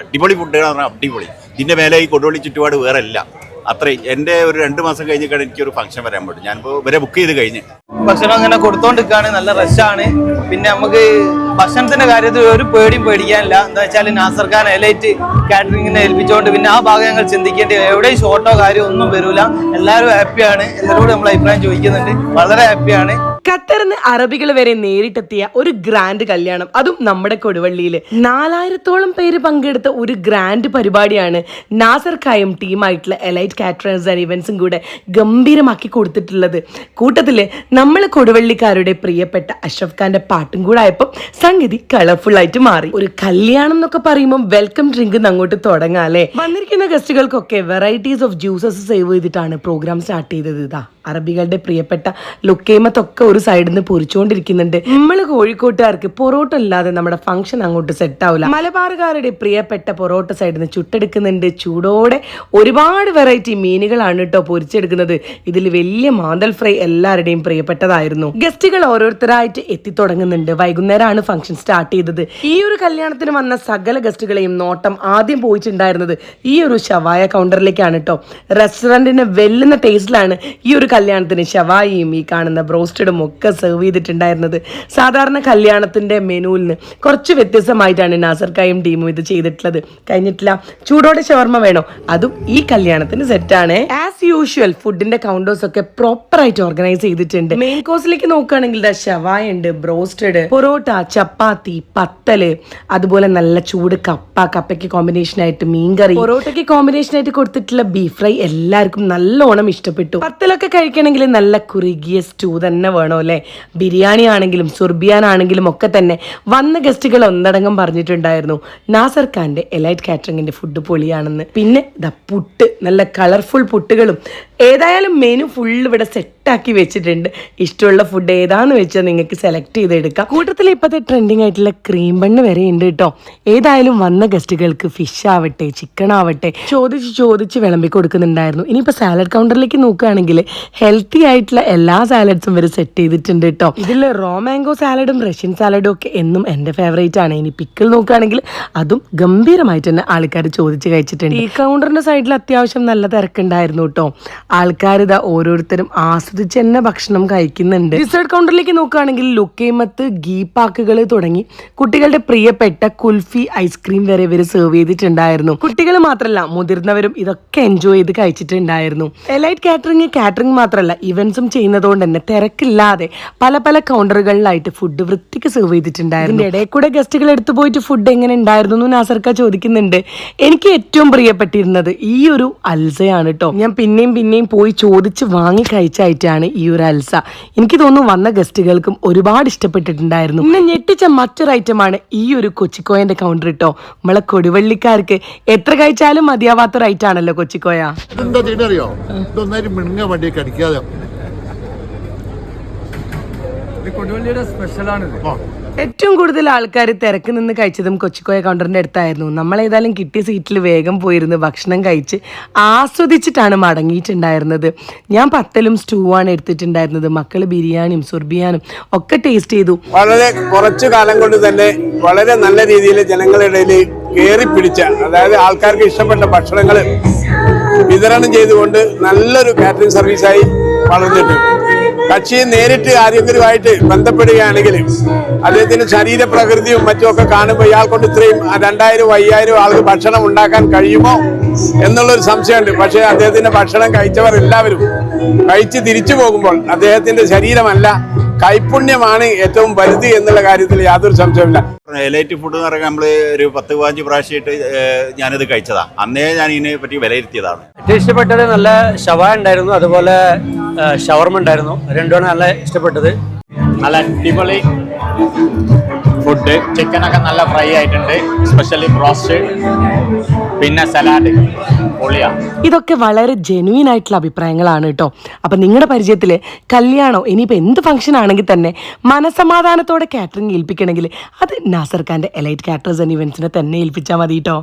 അടിപൊളി ഫുഡുകളെന്ന് പറഞ്ഞാൽ അടിപൊളി. ഇതിന്റെ മേലെ ഈ കൊടുവള്ളി ചുറ്റുപാട് വേറെ ഇല്ല അത്രയും എന്റെ ഒരു രണ്ട് മാസം കഴിഞ്ഞിട്ടാണ് എനിക്കൊരു ഫംഗ്ഷൻ വരാൻ പറ്റും ഞാനിപ്പോൾ ഇവരെ ബുക്ക് ചെയ്ത് കഴിഞ്ഞ്. ഭക്ഷണം അങ്ങനെ കൊടുത്തോണ്ടിരിക്കുകയാണ് നല്ല റഷാണ് പിന്നെ നമുക്ക് ഭക്ഷണത്തിന്റെ കാര്യത്തിൽ ഒരു പേടിയും പേടിക്കാനില്ല. എന്താ വെച്ചാൽ നാസർ ഖാൻ എലൈറ്റ് കാറ്ററിംഗിനെ ഏൽപ്പിച്ചുകൊണ്ട് പിന്നെ ആ ഭാഗം ഞങ്ങൾ ചിന്തിക്കേണ്ടി. എവിടെയും ഷോർട്ടോ കാര്യം ഒന്നും വരില്ല എല്ലാവരും ഹാപ്പിയാണ് എല്ലാവരോടും നമ്മൾ അഭിപ്രായം ചോദിക്കുന്നുണ്ട്. വളരെ ഹാപ്പിയാണ് ഖത്തറിന്ന് അറബികൾ വരെ നേരിട്ടെത്തിയ ഒരു ഗ്രാൻഡ് കല്യാണം. അതും നമ്മുടെ കൊടുവള്ളിയിൽ നാലായിരത്തോളം പേര് പങ്കെടുത്ത ഒരു ഗ്രാൻഡ് പരിപാടിയാണ് നാസർ ഖായും ടീമായിട്ടുള്ള എലൈറ്റ് കാറ്ററേഴ്സ് ആൻഡ് ഇവൻസും കൂടെ ഗംഭീരമാക്കി കൊടുത്തിട്ടുള്ളത്. കൂട്ടത്തിൽ നമ്മൾ കൊടുവള്ളിക്കാരുടെ പ്രിയപ്പെട്ട അഷഫ് ഖാന്റെ പാട്ടും കൂടെ ആയപ്പോൾ സംഗതി കളർഫുൾ ആയിട്ട് മാറി. ഒരു കല്യാണം എന്നൊക്കെ പറയുമ്പോൾ വെൽക്കം ഡ്രിങ്ക് അങ്ങോട്ട് തുടങ്ങാം അല്ലേ? വന്നിരിക്കുന്ന ഗസ്റ്റുകൾക്കൊക്കെ വെറൈറ്റീസ് ഓഫ് ജ്യൂസസ് സേവ് ചെയ്തിട്ടാണ് പ്രോഗ്രാം സ്റ്റാർട്ട് ചെയ്തത്. ഇതാ അറബികളുടെ പ്രിയപ്പെട്ട ലുക്കേമത്തൊക്കെ ഒരു സൈഡിൽ നിന്ന് പൊരിച്ചുകൊണ്ടിരിക്കുന്നുണ്ട് നമ്മൾ കോഴിക്കോട്ടുകാർക്ക് പൊറോട്ട ഇല്ലാതെ നമ്മുടെ ഫംഗ്ഷൻ അങ്ങോട്ട് സെറ്റ് ആവില്ല മലബാറുകാരുടെ പ്രിയപ്പെട്ട പൊറോട്ട സൈഡിൽ നിന്ന് ചുട്ടെടുക്കുന്നുണ്ട്. ചൂടോടെ ഒരുപാട് വെറൈറ്റി മീനുകളാണ് കേട്ടോ പൊരിച്ചെടുക്കുന്നത്. ഇതിൽ വലിയ മാന്തൽ ഫ്രൈ എല്ലാവരുടെയും പ്രിയപ്പെട്ടതായിരുന്നു. ഗസ്റ്റുകൾ ഓരോരുത്തരായിട്ട് എത്തി തുടങ്ങുന്നുണ്ട് വൈകുന്നേരമാണ് ഫംഗ്ഷൻ സ്റ്റാർട്ട് ചെയ്തത്. ഈ ഒരു കല്യാണത്തിന് വന്ന സകല ഗസ്റ്റുകളെയും നോട്ടം ആദ്യം പോയിട്ടുണ്ടായിരുന്നത് ഈ ഒരു ഷവായ കൗണ്ടറിലേക്കാണ് കേട്ടോ റെസ്റ്റോറന്റിന് വെല്ലുന്ന ടേസ്റ്റിലാണ് ഈ ഒരു കല്യാണത്തിന് ഷവായിയും ഈ കാണുന്ന ബ്രോസ്റ്റഡും ഒക്കെ സെർവ് ചെയ്തിട്ടുണ്ടായിരുന്നത്. സാധാരണ കല്യാണത്തിന്റെ മെനുവിൽ നിന്ന് കുറച്ച് വ്യത്യസ്തമായിട്ടാണ് നാസർക്കായും ടീമും ഇത് ചെയ്തിട്ടുള്ളത്. കഴിഞ്ഞിട്ടില്ല. ചൂടോടെ ഷവർമ വേണോ? അതും ഈ കല്യാണത്തിന് സെറ്റാണ് ആസ് യൂഷ്വൽ ഫുഡിന്റെ കൗണ്ടേഴ്സ് ഒക്കെ പ്രോപ്പറായിട്ട് ഓർഗനൈസ് ചെയ്തിട്ടുണ്ട്. മെയിൻ കോഴ്സിലേക്ക് നോക്കുകയാണെങ്കിൽ ദാ ഷവായ ഉണ്ട് ബ്രോസ്റ്റഡ് പൊറോട്ട ചപ്പാത്തി പത്തൽ അതുപോലെ നല്ല ചൂട് കപ്പ കപ്പയ്ക്ക് കോമ്പിനേഷൻ ആയിട്ട് മീൻകറി പൊറോട്ടയ്ക്ക് കോമ്പിനേഷൻ ആയിട്ട് കൊടുത്തിട്ടുള്ള ബീഫ് ഫ്രൈ എല്ലാവർക്കും നല്ലോണം ഇഷ്ടപ്പെട്ടു. പത്തലൊക്കെ കഴിക്കണമെങ്കിൽ നല്ല കുറുകിയ സ്റ്റൂ തന്നെ വേണോ. അല്ലേ? ബിരിയാണി ആണെങ്കിലും സുർബിയാൻ ആണെങ്കിലും ഒക്കെ തന്നെ വന്ന ഗസ്റ്റുകൾ ഒന്നടങ്കം പറഞ്ഞിട്ടുണ്ടായിരുന്നു. നാസർ ഖാന്റെ എലൈറ്റ് കാറ്ററിംഗിന്റെ ഫുഡ് പൊളിയാണെന്ന്. പിന്നെ ദ പുട്ട് നല്ല കളർഫുൾ പുട്ടുകളും ഏതായാലും മെനു ഫുൾ ഇവിടെ സെറ്റാക്കി വെച്ചിട്ടുണ്ട്. ഇഷ്ടമുള്ള ഫുഡ് ഏതാന്ന് വെച്ചാൽ നിങ്ങൾക്ക് സെലക്ട് ചെയ്തെടുക്കാം. കൂട്ടത്തിൽ ഇപ്പോഴത്തെ ട്രെൻഡിങ് ആയിട്ടുള്ള ക്രീം ബണ്ണ് വരെ ഉണ്ട് കേട്ടോ ഏതായാലും വന്ന ഗസ്റ്റുകൾക്ക് ഫിഷ് ആവട്ടെ ചിക്കൻ ആവട്ടെ ചോദിച്ച് ചോദിച്ച് വിളമ്പി കൊടുക്കുന്നുണ്ടായിരുന്നു. ഇനിയിപ്പോൾ സാലഡ് കൗണ്ടറിലേക്ക് നോക്കുകയാണെങ്കിൽ ഹെൽത്തി ആയിട്ടുള്ള എല്ലാ സാലഡ്സും വരെ സെറ്റ് ചെയ്തിട്ടുണ്ട് കേട്ടോ ഇതിൽ റോ മാംഗോ സാലഡും റഷ്യൻ സാലഡും ഒക്കെ എന്നും എന്റെ ഫേവറേറ്റ് ആണ്. ഇനി പിക്കിൾ നോക്കുകയാണെങ്കിൽ അതും ഗംഭീരമായിട്ട് തന്നെ ആൾക്കാർ ചോദിച്ച് കഴിച്ചിട്ടുണ്ട്. ഈ കൗണ്ടറിന്റെ സൈഡിൽ അത്യാവശ്യം നല്ല തിരക്കുണ്ടായിരുന്നു കേട്ടോ ആൾക്കാർ ഇതാ ഓരോരുത്തരും ആസ്വദിച്ച് തന്നെ ഭക്ഷണം കഴിക്കുന്നുണ്ട്. ഡിസേർട്ട് കൗണ്ടറിലേക്ക് നോക്കുകയാണെങ്കിൽ ലുക്കേമത്ത് ഗീ പാക്കുകൾ തുടങ്ങി കുട്ടികളുടെ പ്രിയപ്പെട്ട കുൽഫി ഐസ്ക്രീം വരെ ഇവർ സെർവ് ചെയ്തിട്ടുണ്ടായിരുന്നു. കുട്ടികൾ മാത്രമല്ല മുതിർന്നവരും ഇതൊക്കെ എൻജോയ് ചെയ്ത് കഴിച്ചിട്ടുണ്ടായിരുന്നു. എലൈറ്റ് കാറ്ററിംഗ് കാറ്ററിംഗ് മാത്രമല്ല ഇവന്റ്സും ചെയ്യുന്നതുകൊണ്ട് തന്നെ തിരക്കില്ലാതെ പല പല കൗണ്ടറുകളിലായിട്ട് ഫുഡ് വൃത്തിക്ക് സെർവ് ചെയ്തിട്ടുണ്ടായിരുന്നു. ഇടയിൽ കൂടെ ഗസ്റ്റുകൾ എടുത്തു പോയിട്ട് ഫുഡ് എങ്ങനെ ഉണ്ടായിരുന്നു എന്ന് നാസർക്ക ചോദിക്കുന്നുണ്ട്. എനിക്ക് ഏറ്റവും പ്രിയപ്പെട്ടിരുന്നത് ഈ ഒരു അൽസയാണ് കേട്ടോ ഞാൻ പിന്നെയും പിന്നെയും പോയി ചോദിച്ച് വാങ്ങി കഴിച്ചായിട്ടാണ് ഈ ഒരു അൽസ. എനിക്ക് തോന്നുന്നു വന്ന ഗസ്റ്റുകൾക്കും ഒരുപാട് ഇഷ്ടപ്പെട്ടിട്ടുണ്ടായിരുന്നു. പിന്നെ ഞെട്ടിച്ച മറ്റൊരു ഐറ്റമാണ് ഈ ഒരു കൊച്ചിക്കോയന്റെ കൗണ്ടർ കേട്ടോ നമ്മളെ കൊടുവള്ളിക്കാർക്ക് എത്ര കഴിച്ചാലും മതിയാവാത്തൊരു ഐറ്റം ആണല്ലോ കൊച്ചിക്കോയ എന്താ അറിയോ? ഇതൊന്നായിട്ട് മിണുങ്ങ വണ്ടി കടിക്കാതെ കൊടുവള്ളിയുടെ സ്പെഷ്യലാണിത് ആ. ഏറ്റവും കൂടുതൽ ആൾക്കാർ തിരക്ക് നിന്ന് കഴിച്ചതും കൊച്ചിക്കോയ കൗണ്ടറിന്റെ അടുത്തായിരുന്നു. നമ്മൾ ഏതായാലും കിട്ടിയ സീറ്റിൽ വേഗം പോയിരുന്ന് ഭക്ഷണം കഴിച്ച് ആസ്വദിച്ചിട്ടാണ് മടങ്ങിയിട്ടുണ്ടായിരുന്നത്. ഞാൻ പത്തലും സ്റ്റൂവാണ് ആണ് എടുത്തിട്ടുണ്ടായിരുന്നത്. മക്കൾ ബിരിയാണിയും സുർബിയാനും ഒക്കെ ടേസ്റ്റ് ചെയ്തു. വളരെ കുറച്ചു കാലം കൊണ്ട് തന്നെ വളരെ നല്ല രീതിയിൽ ജനങ്ങളുടെ ഇടയിൽ കയറി പിടിച്ച അതായത് ആൾക്കാർക്ക് ഇഷ്ടപ്പെട്ട ഭക്ഷണങ്ങൾ വിതരണം ചെയ്തുകൊണ്ട് നല്ലൊരു കാറ്ററിംഗ് സർവീസായി വളർന്നിട്ടുണ്ട്. കക്ഷി നേരിട്ട് ആരെങ്കിലുമായിട്ട് ബന്ധപ്പെടുകയാണെങ്കിൽ അദ്ദേഹത്തിന്റെ ശരീരപ്രകൃതിയും മറ്റുമൊക്കെ കാണുമ്പോൾ ഇയാൾ കൊണ്ട് ഇത്രയും രണ്ടായിരം അയ്യായിരം ആൾക്ക് ഭക്ഷണം ഉണ്ടാക്കാൻ കഴിയുമോ എന്നുള്ളൊരു സംശയമുണ്ട്. പക്ഷേ അദ്ദേഹത്തിന്റെ ഭക്ഷണം കഴിച്ചവർ എല്ലാവരും കഴിച്ച് തിരിച്ചു പോകുമ്പോൾ അദ്ദേഹത്തിന്റെ ശരീരമല്ല കൈപുണ്യമാണ് ഏറ്റവും വലുത് എന്നുള്ള കാര്യത്തിൽ യാതൊരു സംശയമില്ല എലൈറ്റ് ഫുഡ് എന്ന് പറയുമ്പോൾ നമ്മൾ ഒരു പത്ത് പതിനഞ്ച് പ്രാവശ്യമായിട്ട് ഞാനിത് കഴിച്ചതാണ് അന്നേ ഞാൻ ഇതിനെ പറ്റി വിലയിരുത്തിയതാണ്. ഏറ്റവും ഇഷ്ടപ്പെട്ടത് നല്ല ശവ ഉണ്ടായിരുന്നു. അതുപോലെ ഷവർമ ഉണ്ടായിരുന്നു. രണ്ടുമാണ് നല്ല ഇഷ്ടപ്പെട്ടത്. നല്ല അടിപൊളി ഫുഡ് ചിക്കനൊക്കെ നല്ല ഫ്രൈ ആയിട്ടുണ്ട്. സ്പെഷ്യലി ബ്രോസ്റ്റ് പിന്നെ സലാഡ് ഇതൊക്കെ വളരെ ജെനുവിൻ ആയിട്ടുള്ള അഭിപ്രായങ്ങളാണ് കേട്ടോ. അപ്പൊ നിങ്ങളുടെ പരിചയത്തിൽ കല്യാണോ ഇനിയിപ്പോൾ എന്ത് ഫംഗ്ഷൻ ആണെങ്കിൽ തന്നെ മനസമാധാനത്തോടെ കാറ്ററിംഗ് ഏൽപ്പിക്കണമെങ്കിൽ അത് നാസർ ഖാന്റെ എലൈറ്റ് കാറ്ററേഴ്സ് ആൻഡ് ഇവന്റ്സിനെ തന്നെ ഏൽപ്പിച്ചാൽ മതി കേട്ടോ.